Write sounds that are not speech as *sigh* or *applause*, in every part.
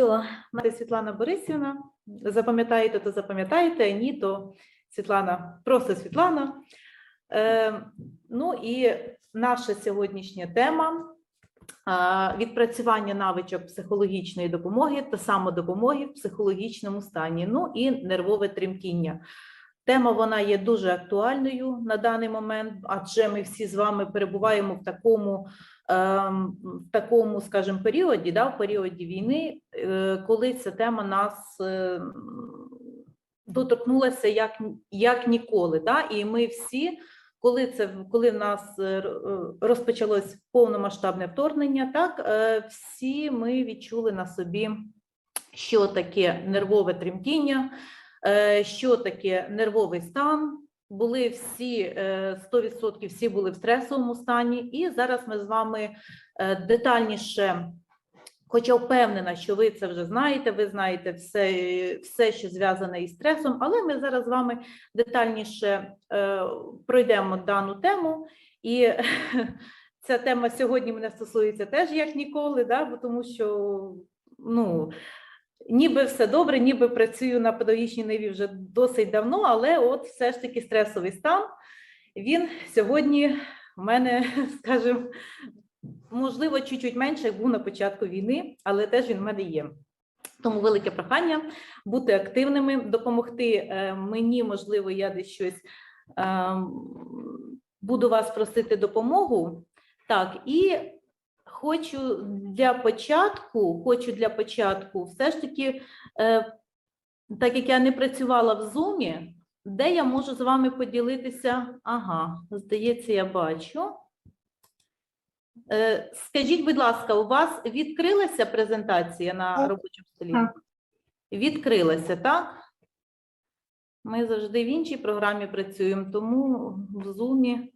що мене Світлана Борисівна. Запам'ятаєте, то запам'ятаєте, ні, то Світлана, просто Світлана. Е, ну і наша сьогоднішня тема відпрацювання навичок психологічної допомоги та самодопомоги в психологічному стані, ну і нервове тремтіння. Тема вона є дуже актуальною на даний момент, адже ми всі з вами перебуваємо в такому, в такому, скажімо, періоді, да, в періоді війни, е, коли ця тема нас е, доторкнулася як, як ніколи. Да? І ми всі, коли це коли в нас е, розпочалось повномасштабне вторгнення, так всі ми відчули на собі, що таке нервове тремтіння, що таке нервовий стан. Були всі е, 100% всі були в стресовому стані, і зараз ми з вами е, детальніше. Хоча впевнена, що ви це вже знаєте, ви знаєте все, все що зв'язане із стресом, але ми зараз з вами детальніше е, пройдемо дану тему. І *laughs* ця тема сьогодні мене стосується теж як ніколи, да, бо тому що ну, ніби все добре, ніби працюю на педагогічній ниві вже досить давно, але от все ж таки стресовий стан. Він сьогодні в мене, *laughs* скажімо, можливо, чуть-чуть менше, як був на початку війни, але теж він в мене є. Тому велике прохання бути активними, допомогти е, мені, можливо, я десь щось е, буду вас просити допомогу. Так, і хочу для початку, хочу для початку, все ж таки, е, так як я не працювала в Zoom, де я можу з вами поділитися? Ага, здається, я бачу. Е, Скажіть, будь ласка, у вас відкрилася презентація на робочому столі? Так. Відкрилася, так? Ми завжди в іншій програмі працюємо, тому в Zoom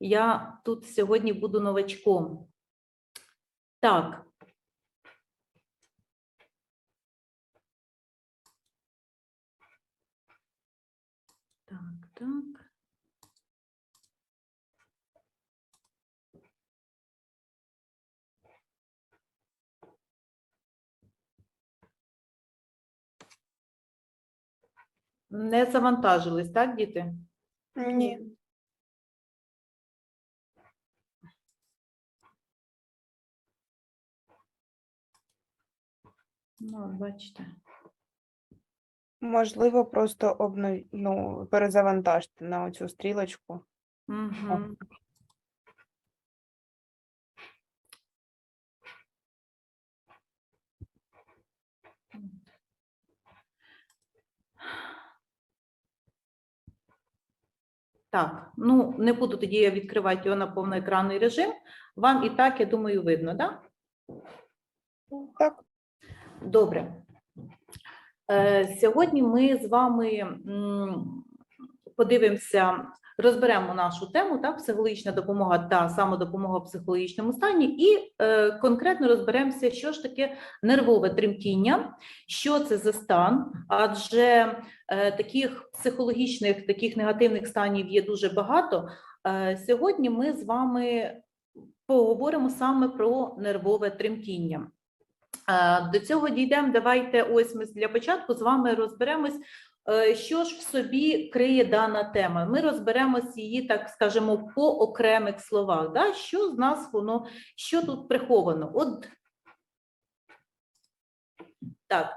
я тут сьогодні буду новачком. Так. Так, так. Не завантажились, так, діти? Ні. Ну, бачите. Можливо, просто обнов... ну, перезавантажте на оцю стрілочку. Угу. Так, ну не буду тоді я відкривати його на повноекранний режим. Вам і так, я думаю, видно, так? Так, Добре. Е, Сьогодні ми з вами подивимося, розберемо нашу тему, так, психологічна допомога та самодопомога в психологічному стані, і е, конкретно розберемося, що ж таке нервове тремтіння, що це за стан, адже е, таких психологічних, таких негативних станів є дуже багато. Сьогодні ми з вами поговоримо саме про нервове тремтіння. До цього дійдемо. Давайте ось ми для початку з вами розберемось, е, що ж в собі криє дана тема. Ми розберемось її, так скажемо, по окремих словах. Да? Що з нас воно, що тут приховано? От так,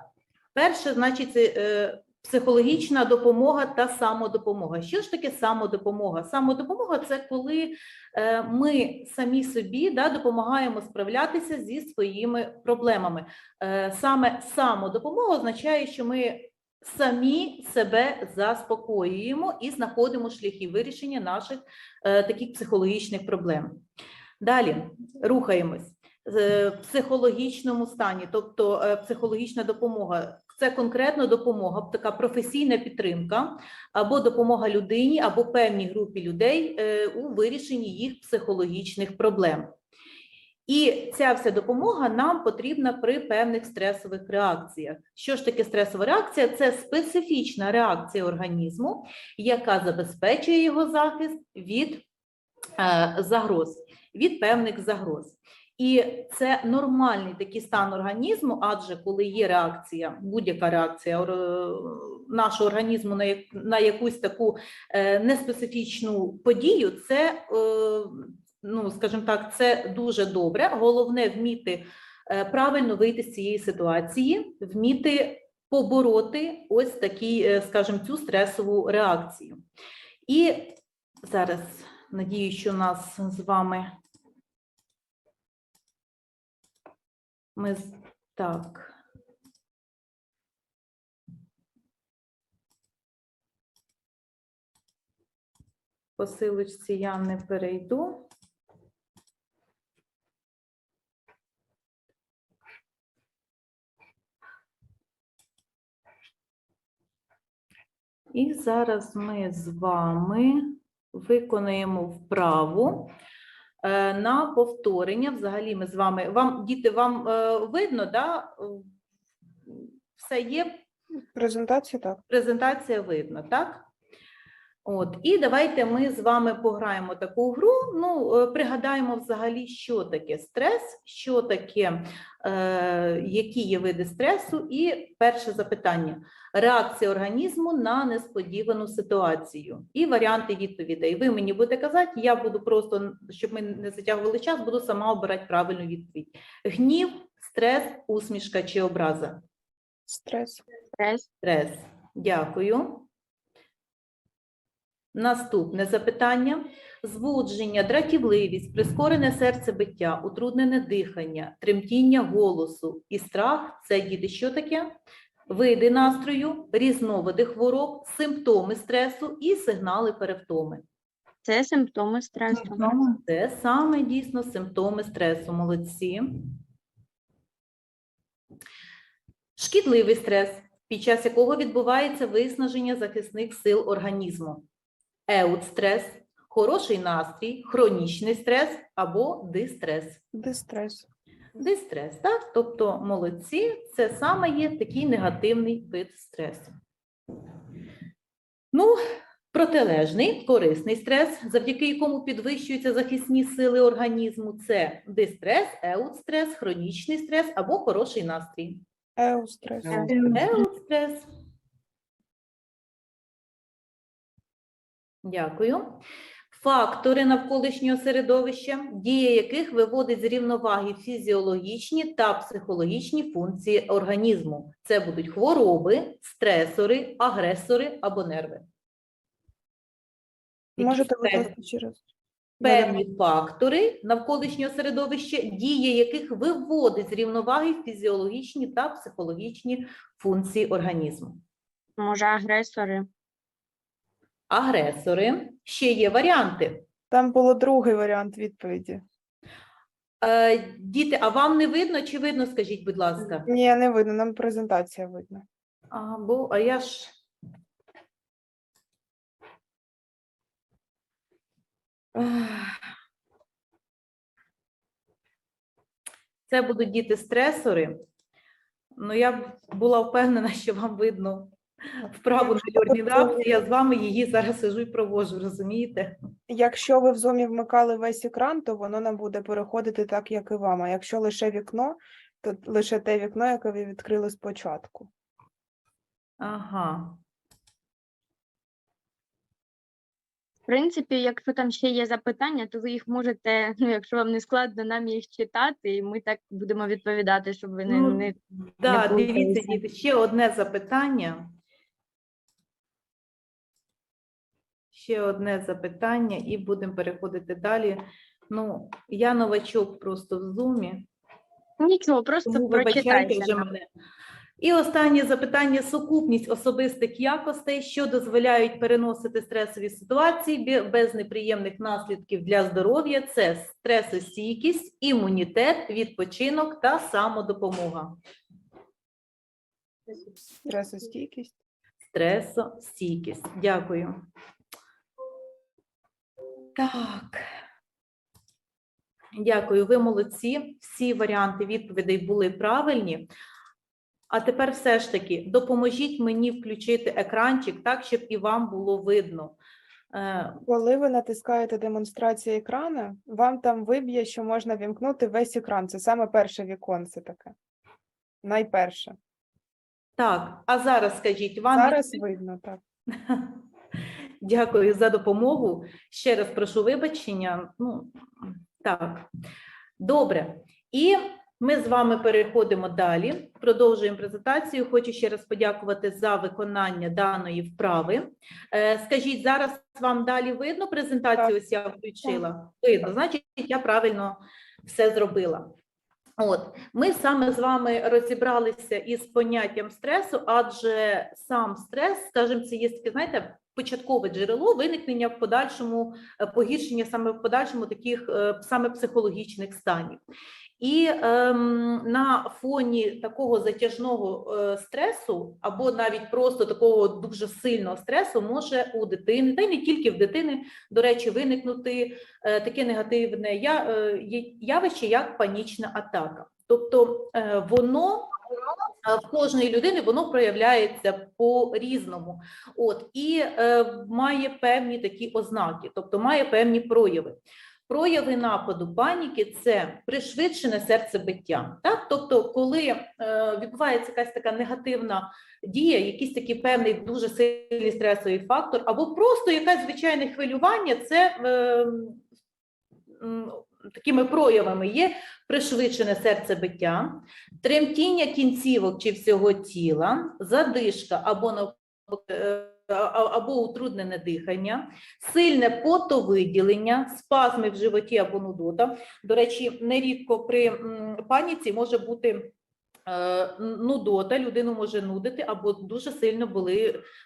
перше, значить, е, психологічна допомога та самодопомога. Що ж таке самодопомога? Самодопомога це коли е, ми самі собі да, допомагаємо справлятися зі своїми проблемами. Е, Саме самодопомога означає, що ми самі себе заспокоюємо і знаходимо шляхи вирішення наших е, таких психологічних проблем. Далі рухаємось. В психологічному стані, тобто психологічна допомога, це конкретно допомога, така професійна підтримка або допомога людині, або певній групі людей е, у вирішенні їх психологічних проблем. І ця вся допомога нам потрібна при певних стресових реакціях. Що ж таке стресова реакція? Це специфічна реакція організму, яка забезпечує його захист від е, загроз, від певних загроз. І це нормальний такий стан організму, адже коли є реакція, будь-яка реакція нашого організму на, як- на якусь таку е, неспецифічну подію, це, е, ну, скажімо так, це дуже добре. Головне вміти е, правильно вийти з цієї ситуації, вміти побороти ось такі, е, скажімо, цю стресову реакцію. І зараз надію, що нас з вами ми так. По силочці я не перейду. І зараз ми з вами виконаємо вправу на повторення. Взагалі, ми з вами вам діти, вам е, видно, да? Все є Презентація так. презентація видно, так? От, і давайте ми з вами пограємо таку гру. Ну, е, пригадаємо взагалі, що таке стрес, що таке, е, які є види стресу. І перше запитання: реакція організму на несподівану ситуацію. І варіанти відповідей. Ви мені будете казати, я буду просто, щоб ми не затягували час, буду сама обирати правильну відповідь: гнів, стрес, усмішка чи образа. Стрес. Стрес. Стрес. Дякую. Наступне запитання. Збудження, дратівливість, прискорене серцебиття, утруднене дихання, тремтіння голосу і страх це діти що таке? Види настрою, різновиди хвороб, симптоми стресу і сигнали перевтоми. Це симптоми стресу. Це саме дійсно симптоми стресу. Молодці. Шкідливий стрес, під час якого відбувається виснаження захисних сил організму. Еут-стрес, хороший настрій, хронічний стрес або дистрес. Дистрес. Дистрес, так? Тобто молодці, це саме є такий негативний вид стресу. Ну, протилежний, корисний стрес, завдяки якому підвищуються захисні сили організму, це дистрес, еут-стрес, хронічний стрес або хороший настрій. Еустрес. Еустрес. Дякую. Фактори навколишнього середовища, дія яких виводить з рівноваги фізіологічні та психологічні функції організму. Це будуть хвороби, стресори, агресори або нерви. Можете, пев- ще раз. Певні фактори навколишнього середовища, дія яких виводить з рівноваги фізіологічні та психологічні функції організму. Може, агресори. Агресори. Ще є варіанти. Там було другий варіант відповіді. Е, діти, а вам не видно чи видно, скажіть, будь ласка? Ні, не видно, нам презентація видно. А, бо, а я ж. Ах. Це будуть діти стресори. Ну, я була впевнена, що вам видно вправу на координації. Я з вами її зараз сижу і провожу, розумієте? Якщо ви в зумі вмикали весь екран, то воно нам буде переходити так, як і вам. А якщо лише вікно, то лише те вікно, яке ви відкрили спочатку. Ага. В принципі, якщо там ще є запитання, то ви їх можете, *laughs* ну, якщо вам не складно, нам їх читати, і ми так будемо відповідати, щоб ви не, Ну, не Так, Не дивіться, діти, ще одне запитання. Ще одне запитання, і будемо переходити далі. Ну, я новачок просто в зумі, нічого, просто тому вибачайте прочитайте. вже мене. І останнє запитання: сукупність особистих якостей, що дозволяють переносити стресові ситуації без неприємних наслідків для здоров'я, це стресостійкість, імунітет, відпочинок та самодопомога. Стресостійкість. Стресостійкість. Дякую. Так. Дякую, ви молодці. Всі варіанти відповідей були правильні. А тепер все ж таки допоможіть мені включити екранчик так, щоб і вам було видно. Е, Коли ви натискаєте демонстрація екрану, вам там виб'є, що можна вімкнути весь екран. Це саме перше віконце таке. Найперше. Так, а зараз скажіть, вам Зараз від- видно, так. *laughs* Дякую за допомогу. Ще раз прошу вибачення. Ну, так, добре. І ми з вами переходимо далі. Продовжуємо презентацію. Хочу ще раз подякувати за виконання даної вправи. Е, скажіть, зараз вам далі видно презентацію? Ось я включила. Видно, значить, я правильно все зробила. От, ми саме з вами розібралися із поняттям стресу, адже сам стрес, скажімо, це є таке, знаєте, початкове джерело виникнення в подальшому е, погіршення саме в подальшому таких е, саме психологічних станів. І ем, на фоні такого затяжного е, стресу, або навіть просто такого дуже сильного стресу, може у дитини, та й не тільки в дитини, до речі, виникнути е, таке негативне я- е, явище, як панічна атака. Тобто е, воно в кожної людини воно проявляється по-різному. От і е, має певні такі ознаки, тобто має певні прояви. Прояви нападу паніки це пришвидшене серцебиття. Так? Тобто, коли е, відбувається якась така негативна дія, якийсь такий певний дуже сильний стресовий фактор, або просто якесь звичайне хвилювання, це е, такими проявами є пришвидшене серцебиття, тремтіння кінцівок чи всього тіла, задишка або е, або утруднене дихання, сильне потовиділення, спазми в животі або нудота. До речі, нерідко при паніці може бути е, нудота, людину може нудити або дуже сильно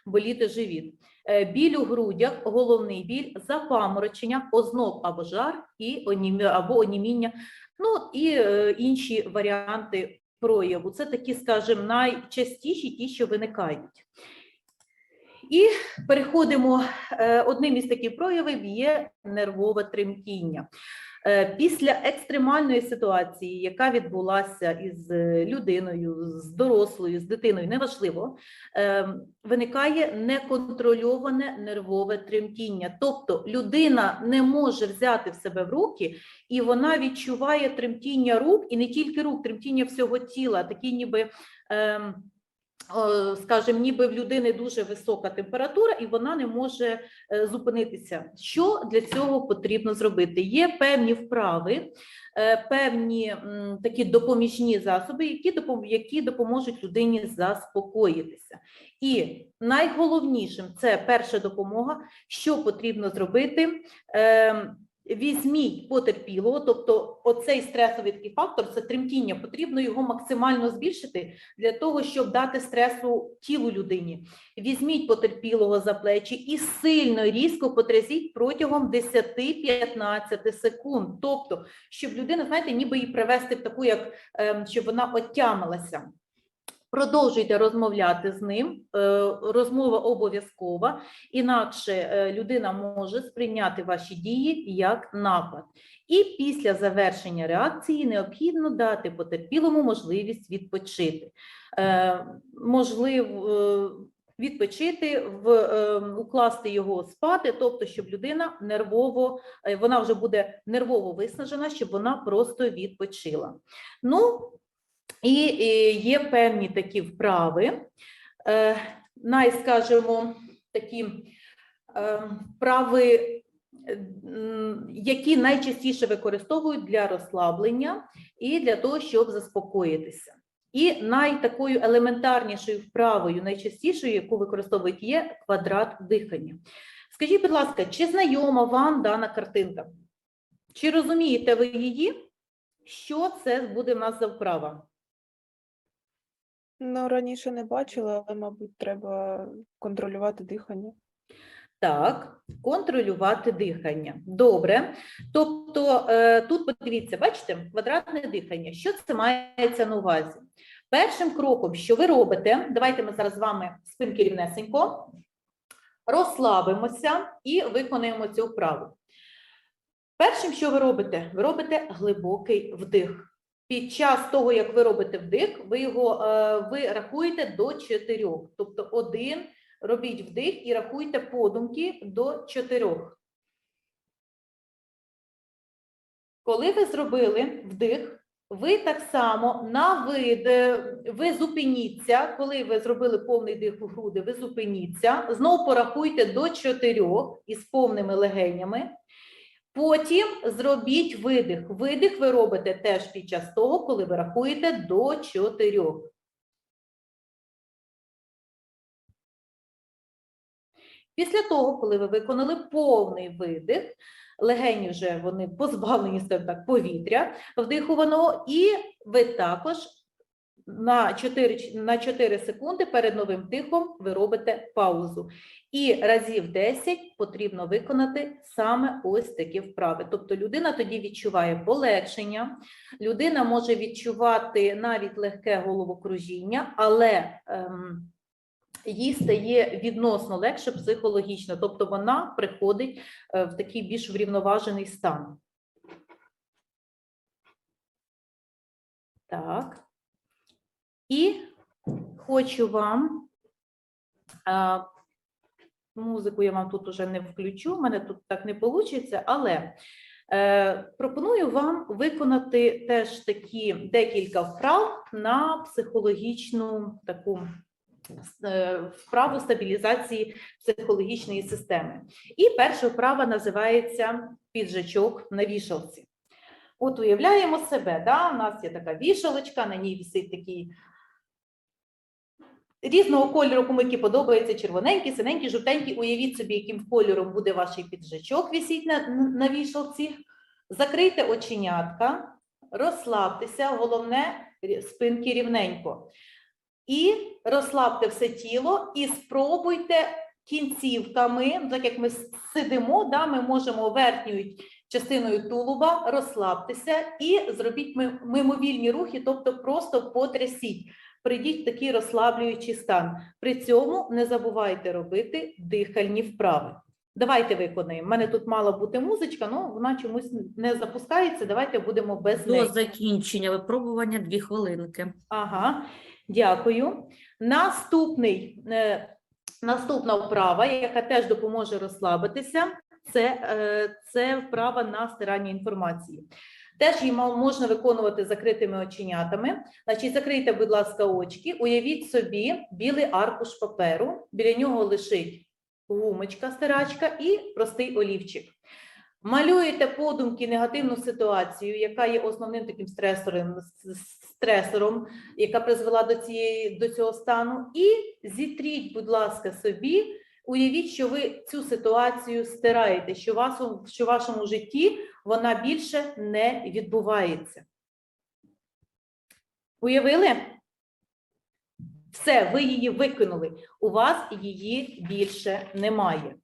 боліти живіт. Е, Біль у грудях, головний біль, запаморочення, озноб або жар і або оніміння, ну і е, інші варіанти прояву. Це такі, скажімо, найчастіші ті, що виникають. І переходимо. е, Одним із таких проявів є нервове тремтіння. Е, Після екстремальної ситуації, яка відбулася із е, людиною, з дорослою, з дитиною, неважливо, е, виникає неконтрольоване нервове тремтіння. Тобто людина не може взяти в себе в руки, і вона відчуває тремтіння рук, і не тільки рук, тремтіння всього тіла, такі ніби. Ем, Скажімо, ніби в людини дуже висока температура, і вона не може е, зупинитися. Що для цього потрібно зробити? Є певні вправи, е, певні такі допоміжні засоби, які які допоможуть людині заспокоїтися. І найголовнішим це перша допомога. Що потрібно зробити? Візьміть потерпілого, тобто оцей стресовий такий фактор, це тремтіння, потрібно його максимально збільшити для того, щоб дати стресу тілу людині. Візьміть потерпілого за плечі і сильно різко потрясіть протягом 10-15 секунд. Тобто, щоб людина, знаєте, ніби її привести в таку, як ем, щоб вона отямилася. Продовжуйте розмовляти з ним. е, Розмова обов'язкова, інакше е, людина може сприйняти ваші дії як напад. І після завершення реакції необхідно дати потерпілому можливість відпочити. Е, Можливо, відпочити, в, е, укласти його спати, тобто, щоб людина нервово, вона вже буде нервово виснажена, щоб вона просто відпочила. Ну, і, є певні такі вправи, е, най, скажімо, такі е, вправи, які найчастіше використовують для розслаблення і для того, щоб заспокоїтися. І найтакою елементарнішою вправою, найчастішою, яку використовують, є квадрат дихання. Скажіть, будь ласка, чи знайома вам дана картинка? Чи розумієте ви її? Що це буде в нас за вправа? Ну, раніше не бачила, але, мабуть, треба контролювати дихання. Так, контролювати дихання. Добре. Тобто е, тут подивіться, бачите, квадратне дихання. Що це мається на увазі? Першим кроком, що ви робите, давайте ми зараз з вами спинки рівнесенько, розслабимося і виконаємо цю вправу. Першим, що ви робите, ви робите глибокий вдих. Під час того, як ви робите вдих, ви його е, ви рахуєте до чотирьох. Тобто один, робіть вдих і рахуйте подумки до чотирьох. Коли ви зробили вдих, ви так само на вид, е, ви зупиніться, коли ви зробили повний дих у груди, ви зупиніться, знову порахуйте до чотирьох із повними легенями. Потім зробіть видих. Видих ви робите теж під час того, коли ви рахуєте до чотирьох. Після того, коли ви виконали повний видих, легені вже вони позбавлені так, повітря вдихуваного, і ви також на 4, на 4 секунди перед новим дихом ви робите паузу. І разів 10 потрібно виконати саме ось такі вправи. Тобто людина тоді відчуває полегшення, людина може відчувати навіть легке головокружіння, але ем, їй стає відносно легше психологічно, тобто вона приходить е, в такий більш врівноважений стан. Так. І хочу вам музику я вам тут уже не включу, в мене тут так не вийде, але е, пропоную вам виконати теж такі декілька вправ на психологічну таку е, вправу стабілізації психологічної системи. І перша вправа називається піджачок на вішалці. От уявляємо себе, да? у нас є така вішалочка, на ній висить такий різного кольору, кому які подобається, червоненький, синенький, жовтенький. Уявіть собі, яким кольором буде ваш піджачок висіть на, на вішалці. Закрийте оченятка, розслабтеся, головне спинки рівненько. І розслабте все тіло і спробуйте кінцівками, так як ми сидимо, да, ми можемо верхньою частиною тулуба розслабтеся і зробіть мимовільні рухи, тобто просто потрясіть. Прийдіть в такий розслаблюючий стан. При цьому не забувайте робити дихальні вправи. Давайте виконаємо. У мене тут мала бути музичка, але вона чомусь не запускається. Давайте будемо без До неї. закінчення випробування дві хвилинки. Ага, дякую. Наступний, е, наступна вправа, яка теж допоможе розслабитися, це, е, це вправа на стирання інформації. Теж її можна виконувати закритими оченятами. Значить, закрийте, будь ласка, очки, уявіть собі білий аркуш паперу, біля нього лежить гумочка, стирачка і простий олівчик. Малюєте подумки негативну ситуацію, яка є основним таким стресором, стресором яка призвела до цієї до цього стану, і зітріть, будь ласка, собі. Уявіть, що ви цю ситуацію стираєте, що в вашому, що в вашому житті вона більше не відбувається. Уявили? Все, ви її викинули. У вас її більше немає.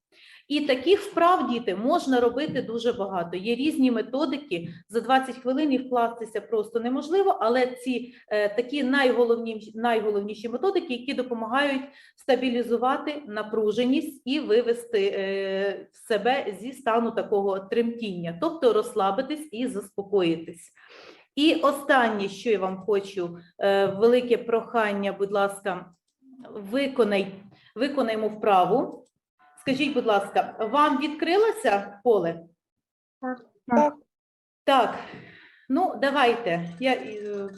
І таких вправ, діти, можна робити дуже багато. Є різні методики. За 20 хвилин їх вкластися просто неможливо, але ці е, такі найголовніші, найголовніші методики, які допомагають стабілізувати напруженість і вивести е, себе зі стану такого тремтіння, тобто розслабитись і заспокоїтись. І останнє, що я вам хочу, е, велике прохання, будь ласка, виконай, виконаймо вправу. Скажіть, будь ласка, вам відкрилося поле? Так, Так, ну давайте. Я, е,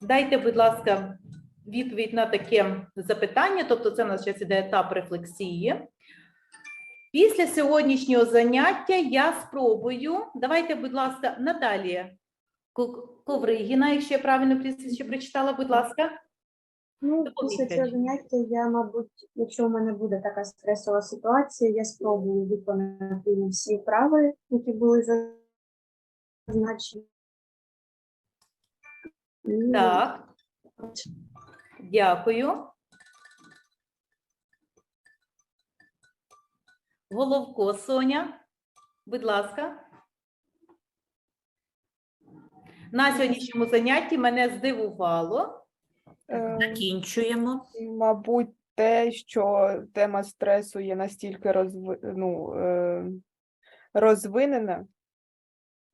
дайте, будь ласка, відповідь на таке запитання. Тобто, це в нас зараз іде етап рефлексії. Після сьогоднішнього заняття я спробую. Давайте, будь ласка, Наталія Ко- Ковригіна, якщо я правильно прізвище прочитала, будь ласка. Ну, після цього заняття я, мабуть, якщо у мене буде така стресова ситуація, я спробую виконати всі вправи, які були зазначені. Так. Дякую. Головко Соня, будь ласка. На сьогоднішньому занятті мене здивувало. Е, Закінчуємо. мабуть, те, що тема стресу є настільки розви... ну, е... розвинена,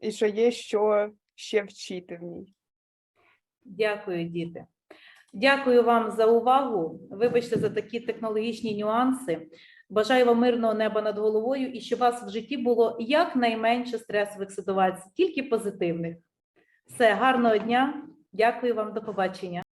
і що є що ще вчити в ній. Дякую, діти. Дякую вам за увагу. Вибачте за такі технологічні нюанси. Бажаю вам мирного неба над головою і щоб у вас в житті було якнайменше стресових ситуацій, тільки позитивних. Все, гарного дня. Дякую вам, до побачення.